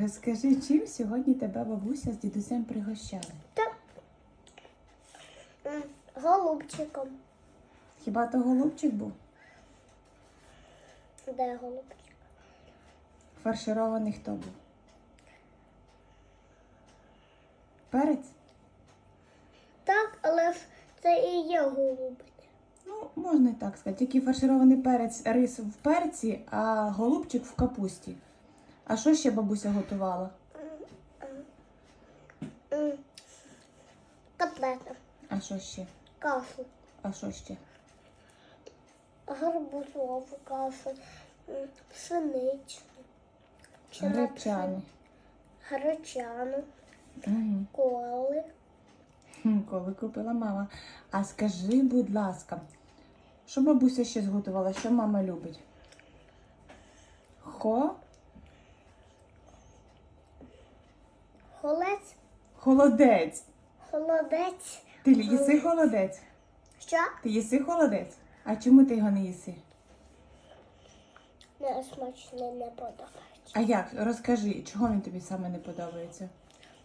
Розкажи, чим сьогодні тебе бабуся з дідусем пригощали? Та голубчиком. Хіба то голубчик був? Де голубчик? Фарширований хто був? Перець? Так, але ж це і є голубець. Ну, можна і так сказати. Тільки фарширований перець рис в перці, а голубчик в капусті. А що ще бабуся готувала? Котлета, А що ще? кашу, А що ще? гарбузову кашу, пшеничну, гречану, Угу. коли. Коли купила мама. А скажи, будь ласка, що бабуся ще зготувала? Що мама любить? Хо? Холець, Холодець. холодець. Ти їси холодець? Що? Ти їси холодець? А чому ти його не їси? Не смачне не подобається. А як? Розкажи, чого він тобі саме не подобається?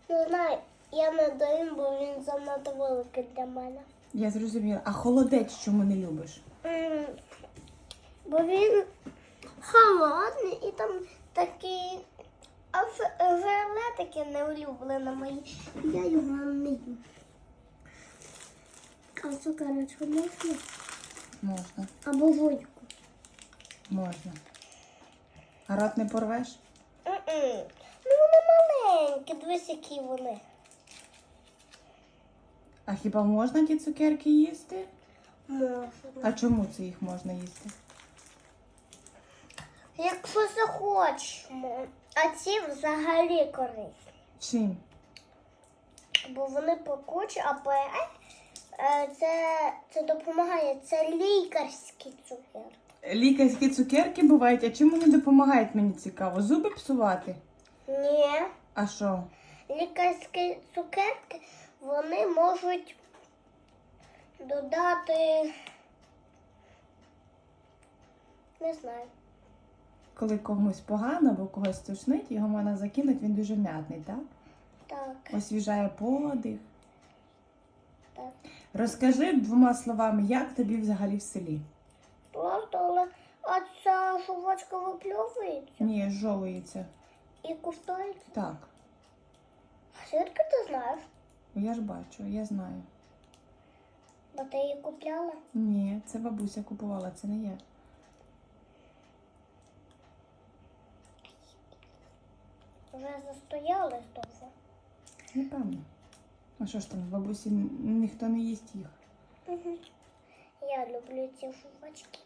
Не знаю, я не доїм, бо він занадто великий для мене. Я зрозуміла. А холодець чому не любиш? Бо він холодний і там такий таке неулюблене моє. Я його не їм. А цукерочку можна? Можна, Або водку. можна. А рот не порвеш? Ну вони маленькі, дивись, які вони. А хіба можна ті цукерки їсти? Можна. А чому це їх можна їсти? Якщо захочемо. А ці взагалі корисні. Чим? Бо вони пекучі, а пе... е, це, це допомагає. Це лікарські цукерки. Лікарські цукерки бувають, а чим вони допомагають, мені цікаво. Зуби псувати? Ні. А що? Лікарські цукерки вони можуть додати. Не знаю. Коли комусь погано або когось тушнить, його можна закинути, він дуже м'ятний, так? Так, Освіжає подих. так. Розкажи двома словами, як тобі взагалі в селі? Просто, але а ця жувачка випльовується Ні, жовується. і куштується. Так, А звідки ти знаєш? я ж бачу, я знаю. Бо ти її купляла? Ні, це бабуся купувала, це не я. Вже застоялись довго. Напевно. А що ж там, в бабусі ніхто не їсть їх. Угу. Я люблю ці жувачки.